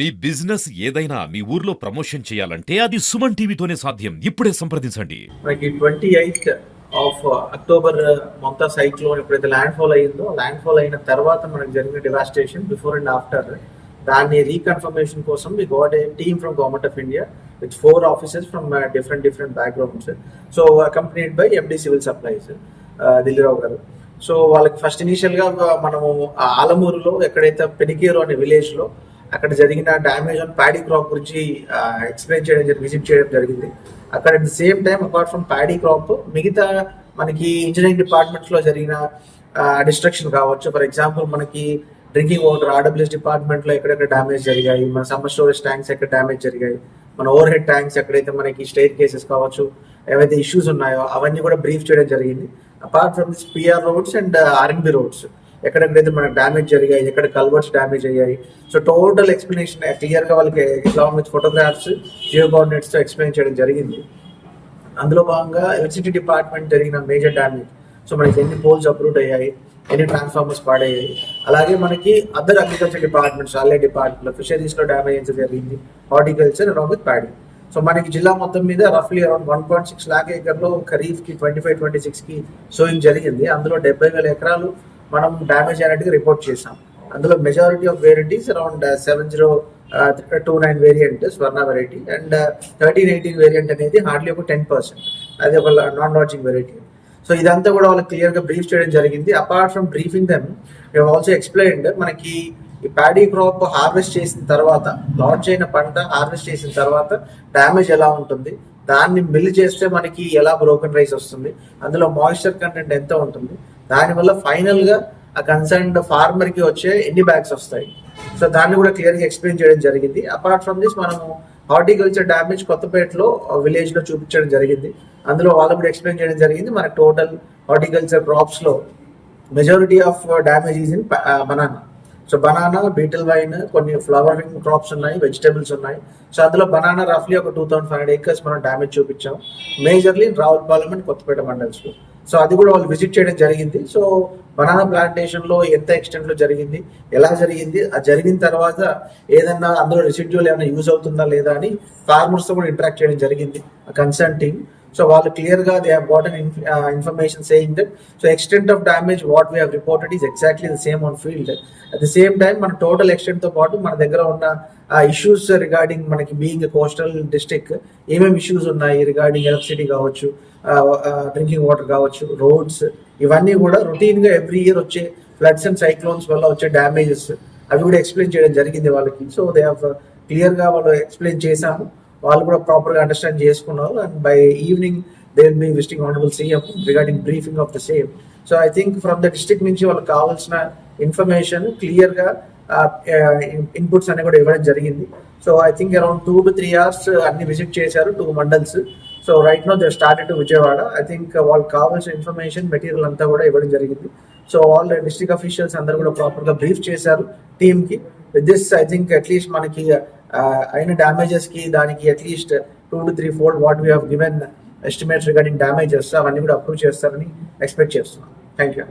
మీ business ఏదైనా మీ ఊర్లో promotion చేయాలంటే అది సుమన్ టీవీతోనే సాధ్యం. ఇప్పుడే సంప్రదించండి. మనకి twenty eighth of uh, October uh, మొత్తం సైక్లోన్ ఎప్పుడైతే ల్యాండ్ ఫాల్ అయ్యిందో ల్యాండ్ ఫాల్ అయిన తర్వాత మనకు జరిగిన డివాస్టేషన్ బిఫోర్ అండ్ ఆఫ్టర్ దాన్ని రీకన్ఫర్మేషన్ కోసం we got a team from government of India with four offices from different different backgrounds so accompanied by MD civil supplies Dilli Rao గారు. So వాళ్ళకి first ఇనీషియల్గా uh, మనము ఆలమూరులో ఎక్కడైతే పెనికేరు అనే విలేజ్లో అక్కడ జరిగిన డ్యామేజ్ ఆన్ ప్యాడీ క్రాప్ గురించి ఎక్స్ప్లెయిన్ చేయడం జరిగింది విజిట్ చేయడం జరిగింది. అక్కడ at the same time apart from paddy crop మిగతా మనకి ఇంజనీరింగ్ డిపార్ట్మెంట్స్లో జరిగిన డిస్ట్రక్షన్ కావచ్చు. ఫర్ ఎగ్జాంపుల్ మనకి డ్రింకింగ్ వాటర్ ఆర్డబ్ల్యూఎస్ డిపార్ట్మెంట్లో ఎక్కడెక్కడ డ్యామేజ్ జరిగాయి. మన సమ్మర్ స్టోరేజ్ ట్యాంక్స్ ఎక్కడ డ్యామేజ్ జరిగాయి. మన ఓవర్ హెడ్ ట్యాంక్స్ ఎక్కడైతే మనకి స్టేట్ కేసెస్ కావచ్చు ఏవైతే ఇష్యూస్ ఉన్నాయో అవన్నీ కూడా బ్రీఫ్ చేయడం జరిగింది. Apart from this PR roads and RNB roads ఎక్కడెక్కడైతే మనకు డ్యామేజ్ జరిగాయి ఎక్కడ కల్వర్స్ డ్యామేజ్ అయ్యాయి. సో టోటల్ ఎక్స్ప్లెనేషన్ క్లియర్గా వాళ్ళకి అలాంగ్ విత్ ఫోటోగ్రాఫ్స్ జియో కోఆర్డినేట్స్తో ఎక్స్ప్లెయిన్ చేయడం జరిగింది. అందులో భాగంగా ఎలక్ట్రిసిటీ డిపార్ట్మెంట్ జరిగిన మేజర్ డ్యామేజ్ సో మనకి ఎన్ని పోల్స్ అప్రూవ్ అయ్యాయి ఎన్ని ట్రాన్స్ఫార్మర్స్ పాడయ్యాయి. అలాగే మనకి other agriculture departments allied department ఫిషరీస్లో damage ఎంత జరిగింది horticulture along with paddy so మనకి జిల్లా మొత్తం మీద రఫ్లీ around one point six lakh ఏకర్లో ఖరీఫ్కి ట్వంటీ ఫైవ్ ట్వంటీ సిక్స్కి సోయింగ్ జరిగింది. అందులో డెబ్బై వేల ఎకరాలు మనం డ్యామేజ్ అయినట్టుగా రిపోర్ట్ చేసాం అందులో majority of varieties around seven zero two nine variant Swarna variety and thirteen eighteen variant అనేది హార్డ్లీ ఒక టెన్ పర్సెంట్ అది ఒక నాన్ లాడ్జింగ్ వెరైటీ సో ఇదంతా కూడా వాళ్ళకి క్లియర్గా బ్రీఫ్ చేయడం జరిగింది. Apart from briefing them also explained మనకి ఈ ప్యాడీ క్రాప్ హార్వెస్ట్ చేసిన తర్వాత లాంచ్ అయిన పంట హార్వెస్ట్ చేసిన తర్వాత డ్యామేజ్ ఎలా ఉంటుంది? దాన్ని మిల్ చేస్తే మనకి ఎలా బ్రోకెన్ రైస్ వస్తుంది? అందులో మాయిశ్చర్ కంటెంట్ ఎంత ఉంటుంది? దానివల్ల ఫైనల్గా ఆ కన్సర్న్డ్ ఫార్మర్కి వచ్చే ఎన్ని బ్యాగ్స్ వస్తాయి? సో దాన్ని కూడా క్లియర్గా ఎక్స్ప్లెయిన్ చేయడం జరిగింది. అపార్ట్ ఫ్రమ్ దిస్ మనము హార్టికల్చర్ డ్యామేజ్ కొత్తపేటలో విలేజ్లో చూపించడం జరిగింది. అందులో వాళ్ళు కూడా ఎక్స్ప్లెయిన్ చేయడం జరిగింది. మన total horticulture క్రాప్స్లో majority of damage is in banana so banana betel vine కొన్ని ఫ్లవరింగ్ క్రాప్స్ ఉన్నాయి వెజిటేబుల్స్ ఉన్నాయి. సో అందులో బనానా రఫ్లీ ఒక two thousand five hundred acres మనం డ్యామేజ్ చూపించాం. మేజర్లీ రావులపాలెం అండ్ కొత్తపేట మండల్స్లో సో అది కూడా వాళ్ళు విజిట్ చేయడం జరిగింది. సో బనానా ప్లాంటేషన్లో ఎంత ఎక్స్టెంట్లో జరిగింది ఎలా జరిగింది ఆ జరిగిన తర్వాత ఏదన్నా అందులో రెసిడ్యూల్ ఏమైనా యూజ్ అవుతుందా లేదా అని ఫార్మర్స్తో కూడా ఇంటరాక్ట్ చేయడం జరిగింది. కన్సర్న్ టీమ్ సో వాళ్ళు క్లియర్గా they have got information saying that so extent of damage what we have reported is exactly the same on field at the same time మన టోటల్ ఎక్స్టెంట్తో పాటు మన దగ్గర ఉన్న uh, ఇష్యూస్ రిగార్డింగ్ మనకి being coastal district ఏమేమి issues ఉన్నాయి regarding electricity కావచ్చు uh, uh, డ్రింకింగ్ వాటర్ కావచ్చు రోడ్స్ ఇవన్నీ కూడా రొటీన్గా ఎవ్రీ ఇయర్ వచ్చే ఫ్లడ్స్ అండ్ సైక్లోన్స్ వల్ల వచ్చే డ్యామేజెస్ అవి కూడా ఎక్స్ప్లెయిన్ చేయడం జరిగింది వాళ్ళకి. సో దే హ్యావ్ క్లియర్గా వాళ్ళు ఎక్స్ప్లెయిన్ చేశాము. వాళ్ళు కూడా ప్రాపర్గా అండర్స్టాండ్ చేసుకున్నారు and by evening they will be visiting honourable CM regarding briefing of the same so I think from the district నుంచి వాళ్ళకి కావాల్సిన ఇన్ఫర్మేషన్ క్లియర్గా ఇన్పుట్స్ అన్ని కూడా ఇవ్వడం జరిగింది. So I think around two to three hours అన్ని విజిట్ చేశారు two mandals so right now they started to Vijayawada. I think వాళ్ళకి కావాల్సిన ఇన్ఫర్మేషన్ మెటీరియల్ అంతా కూడా ఇవ్వడం జరిగింది. సో ఆల్ డిస్ట్రిక్ట్ అఫీషియల్స్ అందరూ కూడా ప్రాపర్గా బ్రీఫ్ చేశారు టీమ్కి with this I think at least మనకి అయిన డ్యామేజెస్కి దానికి at least two to three four what we హివెన్ given estimates regarding damages అవన్నీ కూడా అప్రూవ్ చేస్తారని ఎక్స్పెక్ట్ చేస్తున్నాం. Thank you